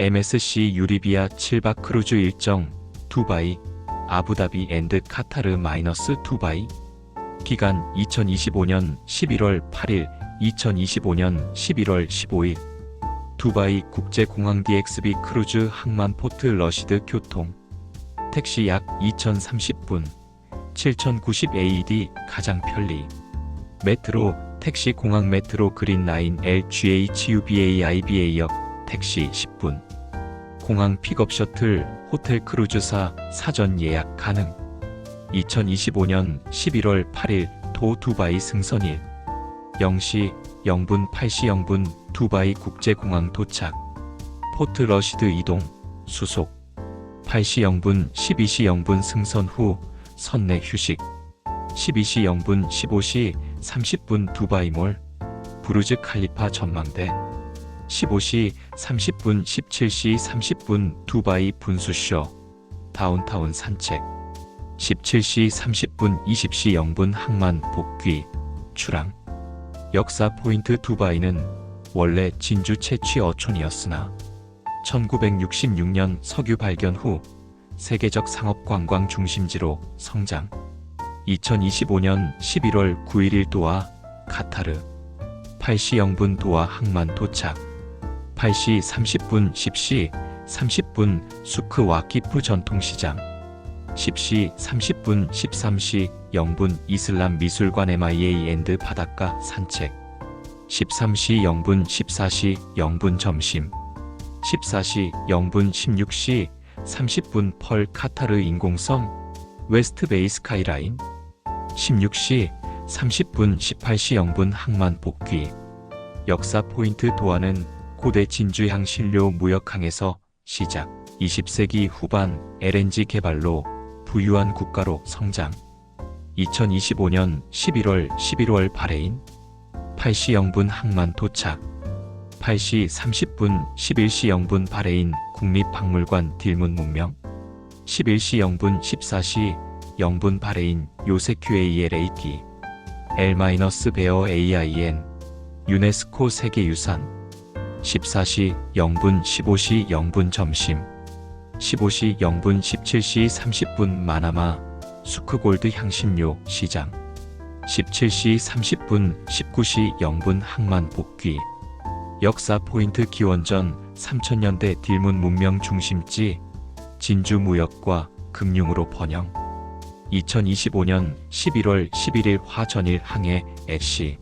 MSC 유리비아 7박 크루즈 일정 두바이 아부다비 앤드 카타르 마이너스 두바이. 기간 2025년 11월 8일 2025년 11월 15일. 두바이 국제공항 DXB 크루즈 항만 포트 러시드 교통. 택시 약 2030분 7090 AED 가장 편리. 메트로 택시 공항 메트로 그린 라인 LGHUBA IBA역 택시 10분 공항 픽업 셔틀 호텔 크루즈사 사전 예약 가능. 2025년 11월 8일 도 두바이 승선일. 0시 0분 8시 0분 두바이 국제공항 도착. 포트 러시드 이동 수속. 8시 0분 12시 0분 승선 후 선내 휴식. 12시 0분 15시 30분 두바이몰 부르즈 칼리파 전망대 15시 30분 17시 30분 두바이 분수쇼 다운타운 산책. 17시 30분 20시 0분 항만 복귀 출항. 역사 포인트 두바이는 원래 진주 채취 어촌이었으나 1966년 석유 발견 후 세계적 상업 관광 중심지로 성장. 2025년 11월 9일 도하 카타르 8시 0분 도하 항만 도착 8시 30분 10시 30분 수크 와키프 전통시장 10시 30분 13시 0분 이슬람 미술관 MIA 앤드 바닷가 산책 13시 0분 14시 0분 점심 14시 0분 16시 30분 펄 카타르 인공섬 웨스트 베이 스카이라인 16시 30분 18시 0분 항만 복귀. 역사 포인트 도하는 고대 진주향 신료 무역항에서 시작. 20세기 후반 LNG 개발로 부유한 국가로 성장. 2025년 11월 11월 바레인 8시 0분 항만 도착. 8시 30분 11시 0분 바레인 국립박물관 딜문 문명. 11시 0분 14시 0분 바레인 요세큐에이엘 에이기 L-베어 AIN 유네스코 세계유산 14시 0분 15시 0분 점심 15시 0분 17시 30분 마나마 수크골드 향신료 시장 17시 30분 19시 0분 항만 복귀. 역사 포인트 기원전 3000년대 딜문 문명 중심지 진주 무역과 금융으로 번영. 2025년 11월 11일 화전일 항해 애쉬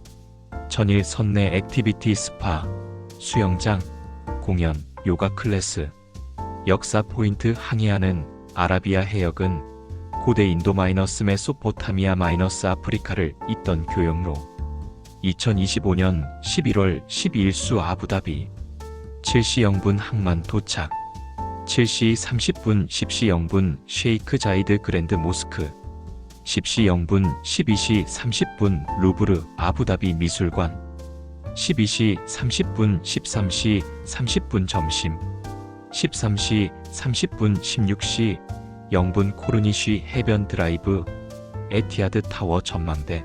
전일 선내 액티비티 스파 수영장 공연 요가 클래스 역사 포인트 항해하는 아라비아 해역은 고대 인도 마이너스 메소포타미아 마이너스 아프리카를 잇던 교역로 2025년 11월 12일 수 아부다비 7시 0분 항만 도착 7시 30분 10시 0분 쉐이크 자이드 그랜드 모스크 10시 0분 12시 30분 루브르 아부다비 미술관 12시 30분 13시 30분 점심 13시 30분 16시 0분 코르니쉬 해변 드라이브 에티아드 타워 전망대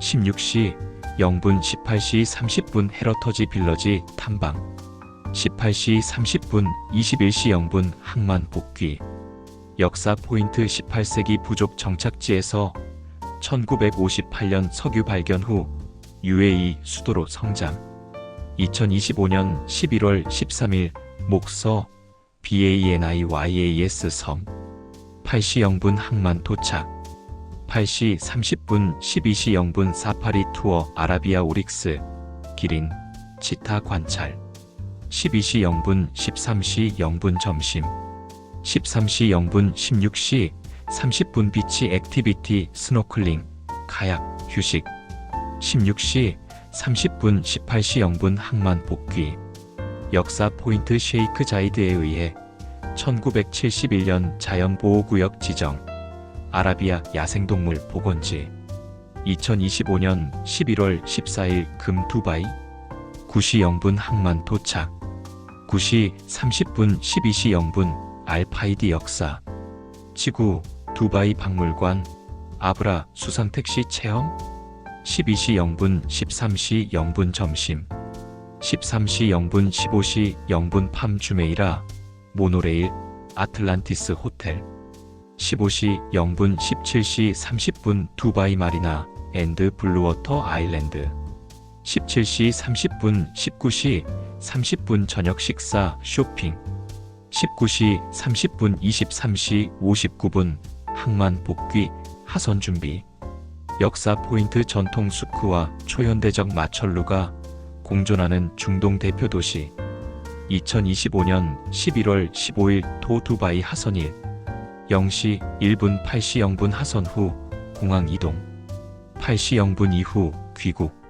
16시 0분 18시 30분 헤러터지 빌러지 탐방 18시 30분 21시 0분 항만 복귀. 역사 포인트 18세기 부족 정착지에서 1958년 석유 발견 후 UAE 수도로 성장. 2025년 11월 13일 목서 BANIYAS 섬. 8시 0분 항만 도착. 8시 30분 12시 0분 사파리 투어 아라비아 오릭스 기린 치타 관찰. 12시 0분 13시 0분 점심. 13시 0분 16시 30분 비치 액티비티 스노클링 카약 휴식 16시 30분 18시 0분 항만 복귀. 역사 포인트 쉐이크 자이드에 의해 1971년 자연보호구역 지정. 아라비아 야생동물 보건지. 2025년 11월 14일 금 두바이. 9시 0분 항만 도착. 9시 30분 12시 0분 알파이디 역사. 지구 두바이 박물관. 아브라 수상택시 체험 12시 0분 13시 0분 점심 13시 0분 15시 0분 팜 주메이라 모노레일 아틀란티스 호텔 15시 0분 17시 30분 두바이 마리나 앤드 블루워터 아일랜드 17시 30분 19시 30분 저녁 식사 쇼핑 19시 30분 23시 59분 항만 복귀 하선 준비 역사 포인트 전통 수크와 초현대적 마철루가 공존하는 중동 대표 도시. 2025년 11월 15일 토 두바이 하선일. 0시 1분 8시 0분 하선 후 공항 이동. 8시 0분 이후 귀국